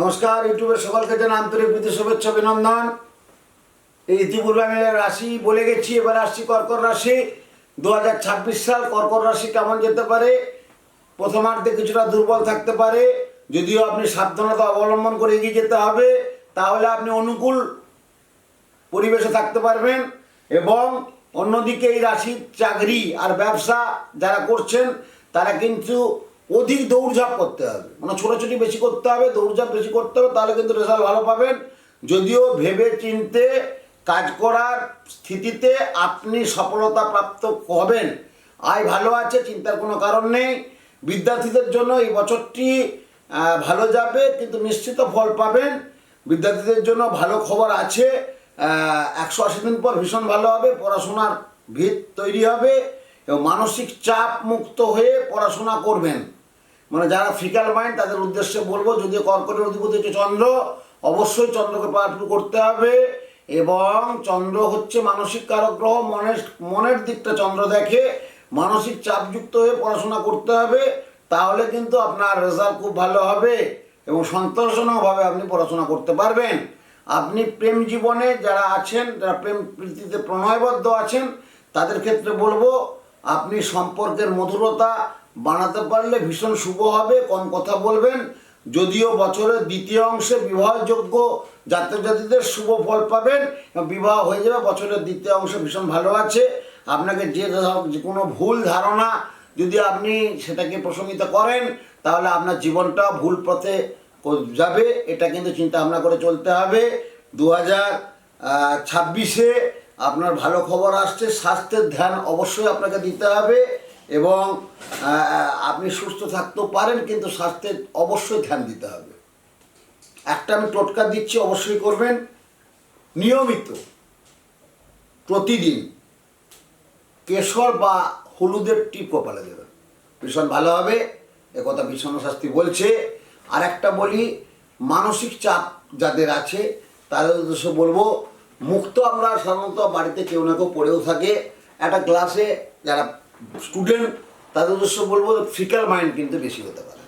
নমস্কার ইউটিউবের সকলকে জানা আন্তরিক প্রীতি, শুভেচ্ছা, অভিনন্দন। এই ইতিপূর্বে রাশি বলে গেছি, এবার আসছি কর্কট রাশি। দু হাজার ছাব্বিশ সাল কর্কট রাশি কেমন যেতে পারে? প্রথমার্ধে কিছুটা দুর্বল থাকতে পারে। যদিও আপনি সাবধানতা অবলম্বন করে এগিয়ে যেতে হবে, তাহলে আপনি অনুকূল পরিবেশে থাকতে পারবেন। এবং অন্যদিকে এই রাশির চাকরি আর ব্যবসা যারা করছেন, তারা কিন্তু অধিক দৌড়ঝাঁপ করতে হবে। মানে ছোটাছুটি বেশি করতে হবে, দৌড়ঝাঁপ বেশি করতে হবে, তাহলে কিন্তু রেজাল্ট ভালো পাবেন। যদিও ভেবে চিনতে কাজ করার স্থিতিতে আপনি সফলতা প্রাপ্ত হবেন। আয় ভালো আছে, চিন্তার কোনো কারণ নেই। বিদ্যার্থীদের জন্য এই বছরটি ভালো যাবে, কিন্তু নিশ্চিত ফল পাবেন। বিদ্যার্থীদের জন্য ভালো খবর আছে। একশো আশি দিন পর ভীষণ ভালো হবে, পড়াশোনার ভিত তৈরি হবে এবং মানসিক চাপ মুক্ত হয়ে পড়াশোনা করবেন। মানে যারা ফিকাল মাইন্ড, তাদের উদ্দেশ্যে বলব, যদি কর্কটের অধিপতি হচ্ছে চন্দ্র, অবশ্যই চন্দ্রকে পাঠপুর করতে হবে। এবং চন্দ্র হচ্ছে মানসিক কারক গ্রহ মনের মনের দিকটা চন্দ্র দেখে, মানসিক চাপযুক্ত হয়ে পড়াশোনা করতে হবে। তাহলে কিন্তু আপনার রেজাল্ট খুব ভালো হবে এবং সন্তোষজনকভাবে আপনি পড়াশোনা করতে পারবেন। আপনি প্রেম জীবনে যারা আছেন, যারা প্রেম প্রীতিতে প্রণয়বদ্ধ আছেন, তাদের ক্ষেত্রে বলব, আপনি সম্পর্কের মধুরতা বানাতে পারলে ভীষণ শুভ হবে, কম কথা বলবেন। যদিও বছরের দ্বিতীয় অংশে বিবাহযোগ্য জাতজাতিদের শুভ ফল পাবেন বিবাহ হয়ে যাবে, বছরের দ্বিতীয় অংশে ভীষণ ভালো আছে। আপনাকে যে যে কোনো ভুল ধারণা যদি আপনি সেটাকে প্রশমিত করেন, তাহলে আপনার জীবনটা ভুল পথে যাবে। এটা কিন্তু চিন্তা ভাবনা করে চলতে হবে। দু হাজার ছাব্বিশে আপনার ভালো খবর আসছে। স্বাস্থ্যের ধ্যান অবশ্যই আপনাকে দিতে হবে। এবং আপনি সুস্থ থাকতেও পারেন, কিন্তু স্বাস্থ্যের অবশ্যই ধ্যান দিতে হবে। একটা আমি টোটকা দিচ্ছি, অবশ্যই করবেন। নিয়মিত প্রতিদিন কেশর বা হলুদের টিপ কপালে দেবেন। ভীষণ ভালো হবে একথা ভীষণ শাস্তি বলছে। আর একটা বলি, মানসিক চাপ যাদের আছে, তাদের উদ্দেশ্য বলব, মুক্ত আমরা সাধারণত বাড়িতে কেউ না কেউ পড়েও থাকে। একটা গ্লাসে যারা স্টুডেন্ট তাদের উদ্দেশ্য বলব ফিকাল মাইন্ড কিন্তু বেশি হতে পারে।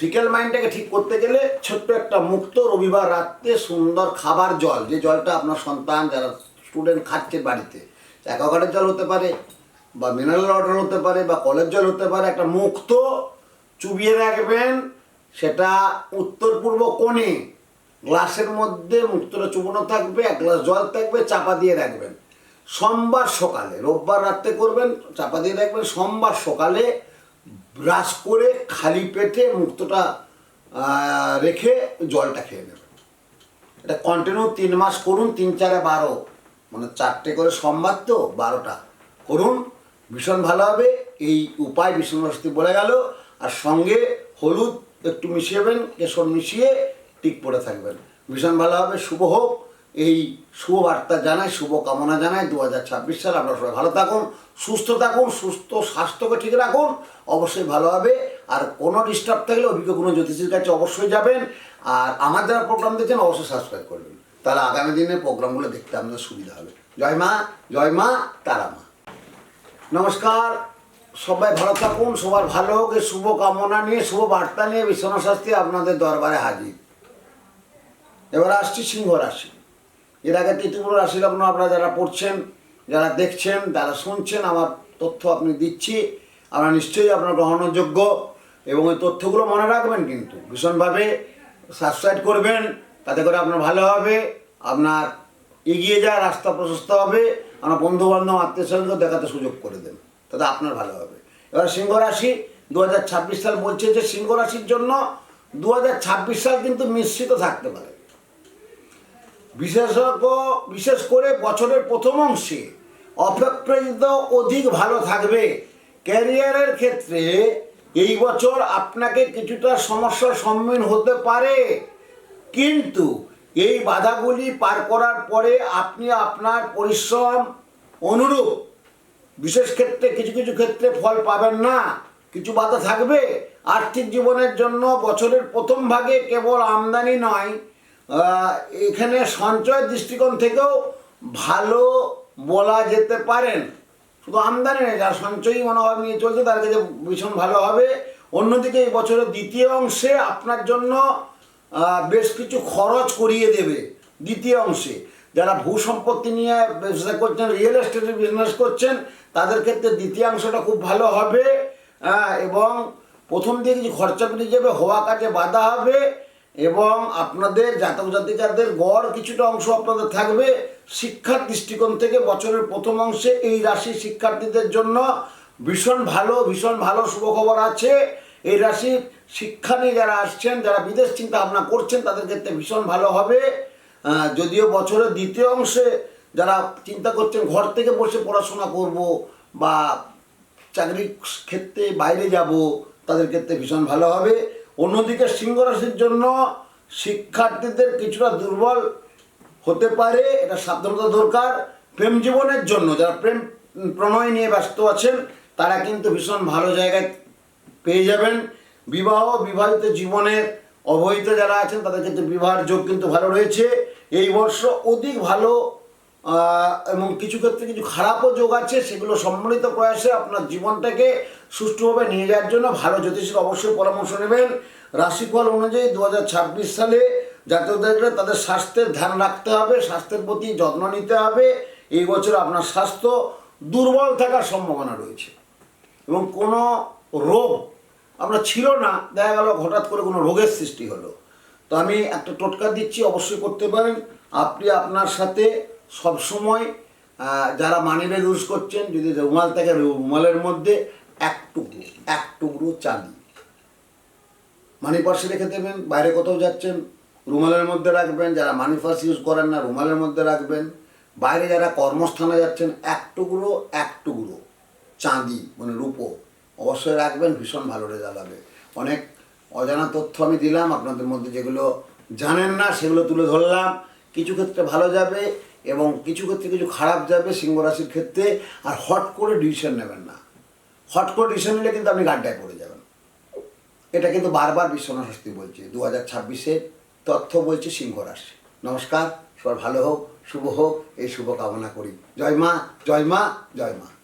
ফিকাল মাইন্ডটাকে ঠিক করতে গেলে ছোট্ট একটা মুক্ত রবিবার রাত্রে সুন্দর খাবার জল, যে জলটা আপনার সন্তান যারা স্টুডেন্ট খাচ্ছে বাড়িতে অ্যাকোয়াগার্ডের জল হতে পারে বা মিনারেল ওয়াটার হতে পারে বা কলের জল হতে পারে, একটা মুক্ত চুবিয়ে রাখবেন, সেটা উত্তর পূর্ব কোণে গ্লাসের মধ্যে মুক্তটা চুবানো থাকবে, এক গ্লাস জল থাকবে, চাপা দিয়ে রাখবেন। সোমবার সকালে, রোববার রাত্রে করবেন, চাপা দিয়ে রাখবেন, সোমবার সকালে ব্রাশ করে খালি পেটে মুক্তটা রেখে জলটা খেয়ে নেবেন। এটা কন্টিনিউ তিন মাস করুন, তিন, চারে বারো মানে চারটে করে সোমবার তো, বারোটা করুন। ভীষণ ভালো হবে, এই উপায় বিষ্ণুশক্তি বলে গেল। আর সঙ্গে হলুদ একটু মিশিয়েবেন কেশর মিশিয়ে টিক পড়ে থাকবেন। ভীষণ ভালো হবে, শুভ হোক। এই শুভ বার্তা জানাই শুভ কামনা জানাই। দু হাজার ছাব্বিশ সাল আপনারা সবাই ভালো থাকুন, সুস্থ থাকুন, সুস্থ স্বাস্থ্যকে ঠিক রাখুন। অবশ্যই ভালো হবে। আর কোনো ডিস্টার্ব থাকলে অভিজ্ঞ কোনো জ্যোতিষীর কাছে অবশ্যই যাবেন। আর আমার যারা প্রোগ্রাম দেখছেন, অবশ্যই সাবস্ক্রাইব করবেন তাহলে আগামী দিনে প্রোগ্রামগুলো দেখতে আপনাদের সুবিধা হবে। জয় মা জয় মা, তারা মা। নমস্কার। সবাই ভালো থাকুন, সবার ভালো হোক। শুভ কামনা নিয়ে শুভ বার্তা নিয়ে বিশ্বনাথ শাস্ত্রী আপনাদের দরবারে হাজির। এবার আসছি সিংহ রাশি। এর আগে রাশি লগ্ন আপনারা যারা পড়ছেন, যারা দেখছেন যারা শুনছেন, আমার তথ্য আপনি দিচ্ছি। আমরা নিশ্চয়ই আপনার গ্রহণযোগ্য এবং ওই তথ্যগুলো মনে রাখবেন কিন্তু। ভীষণভাবে সাবস্ক্রাইব করবেন, তাতে করে আপনার ভালো হবে, আপনার এগিয়ে যাওয়ার রাস্তা প্রশস্ত হবে, আপনার বন্ধু বান্ধব আত্মীয় স্বজনকে দেখাতে সুযোগ করে দেন, তাতে আপনার ভালো হবে। এবার সিংহ রাশি দু হাজার ছাব্বিশ সাল বলছে যে সিংহ রাশির জন্য দু হাজার ছাব্বিশ সাল কিন্তু মিশ্রিত থাকতে পারে। বিশেষজ্ঞ, বিশেষ করে বছরের প্রথম অংশে অপেক্ষাকৃত অধিক ভালো থাকবে। ক্যারিয়ারের ক্ষেত্রে এই বছর আপনাকে কিছুটা সমস্যার সম্মুখীন হতে পারে। কিন্তু এই বাধাগুলি পার করার পরে আপনি আপনার পরিশ্রম অনুরূপ, বিশেষ ক্ষেত্রে কিছু কিছু ক্ষেত্রে ফল পাবেন না। কিছু বাধা থাকবে। আর্থিক জীবনের জন্য বছরের প্রথম ভাগে কেবল আমদানি নয় এখানে সঞ্চয় দৃষ্টিকোণ থেকেও ভালো বলা যেতে পারেন শুধু আমদানি নয়, যারা সঞ্চয়ী মনোভাব নিয়ে চলছে, তার কাছে ভীষণ ভালো হবে। অন্যদিকে এই বছরের দ্বিতীয় অংশে আপনার জন্য বেশ কিছু খরচ করিয়ে দেবে দ্বিতীয় অংশে। যারা ভূ সম্পত্তি নিয়ে ব্যবসা করছেন, রিয়েল এস্টেটের বিজনেস করছেন, তাদের ক্ষেত্রে দ্বিতীয়াংশটা খুব ভালো হবে। এবং প্রথম দিকে কিছু খরচা বেরিয়ে যাবে, হওয়া কাজে বাধা হবে। এবং আপনাদের জাতক জাতিকাদের গড় কিছুটা অংশ আপনাদের থাকবে শিক্ষার দৃষ্টিকোণ থেকে বছরের প্রথম অংশে এই রাশি শিক্ষার্থীদের জন্য ভীষণ ভালো ভীষণ ভালো শুভখবর আছে। এই রাশির শিক্ষা নিয়ে যারা আসছেন, যারা বিদেশ চিন্তা ভাবনা করছেন, তাদের ক্ষেত্রে ভীষণ ভালো হবে। যদিও বছরের দ্বিতীয় অংশে যারা চিন্তা করছেন, ঘর থেকে বসে পড়াশোনা করব বা চাকরির ক্ষেত্রে বাইরে যাব, তাদের ক্ষেত্রে ভীষণ ভালো হবে। অন্যদিকে সিংহ রাশির জন্য শিক্ষার্থীদের কিছুটা দুর্বল হতে পারে, এটা সাবধানতা দরকার। প্রেম জীবনের জন্য যারা প্রেম প্রণয় নিয়ে ব্যস্ত আছেন, তারা কিন্তু ভীষণ ভালো জায়গায় পেয়ে যাবেন। বিবাহ বিবাহিত জীবনের অবহিত যারা আছেন, তাদের ক্ষেত্রে বিবাহের যোগ কিন্তু ভালো রয়েছে। এই বর্ষ অধিক ভালো এবং কিছু ক্ষেত্রে কিছু খারাপও যোগ আছে, সেগুলো সম্মিলিত প্রয়াসে আপনার জীবনটাকে সুষ্ঠুভাবে নিয়ে যাওয়ার জন্য ভালো জ্যোতিষের অবশ্যই পরামর্শ নেবেন। রাশিফল অনুযায়ী দু হাজার ছাব্বিশ সালে জাতকদের তাদের স্বাস্থ্যের ধ্যান রাখতে হবে, স্বাস্থ্যের প্রতি যত্ন নিতে হবে। এই বছর আপনার স্বাস্থ্য দুর্বল থাকার সম্ভাবনা রয়েছে। এবং কোনো রোগ আমরা ছিল না, দেখা গেল হঠাৎ করে কোনো রোগের সৃষ্টি হলো। তো আমি একটা টোটকা দিচ্ছি, অবশ্যই করতে পারেন। আপনি আপনার সাথে সবসময় যারা মানি ব্যাগ ইউজ করছেন, যদি রুমাল থাকে, রুমালের মধ্যে এক টুকরো এক টুকরো চাঁদি মানি পার্সে রেখে দেবেন, বাইরে কোথাও যাচ্ছেন, রুমালের মধ্যে রাখবেন, যারা মানি পার্স ইউজ করেন না, রুমালের মধ্যে রাখবেন। বাইরে যারা কর্মস্থানে যাচ্ছেন, এক টুকরো এক টুকরো চাঁদি মানে রূপো, অবশ্যই রাখবেন, ভীষণ ভালো রেজাল্ট হবে। অনেক অজানা তথ্য আমি দিলাম, আপনাদের মধ্যে যেগুলো জানেন না, সেগুলো তুলে ধরলাম। কিছু ক্ষেত্রে ভালো যাবে এবং কিছু ক্ষেত্রে কিছু খারাপ যাবে সিংহ রাশির ক্ষেত্রে, আর হট করে ডিসিশন নেবেন না। হট করে ডিসিশন নিলে কিন্তু আপনি গাড্ডায় পড়ে যাবেন। এটা কিন্তু বারবার বিশ্বনাথ স্বস্তি বলছে। দু হাজার ছাব্বিশের তথ্য বলছে সিংহ রাশি। নমস্কার সবার ভালো হোক, শুভ হোক, এই শুভ কামনা করি। জয় মা জয় মা জয় মা।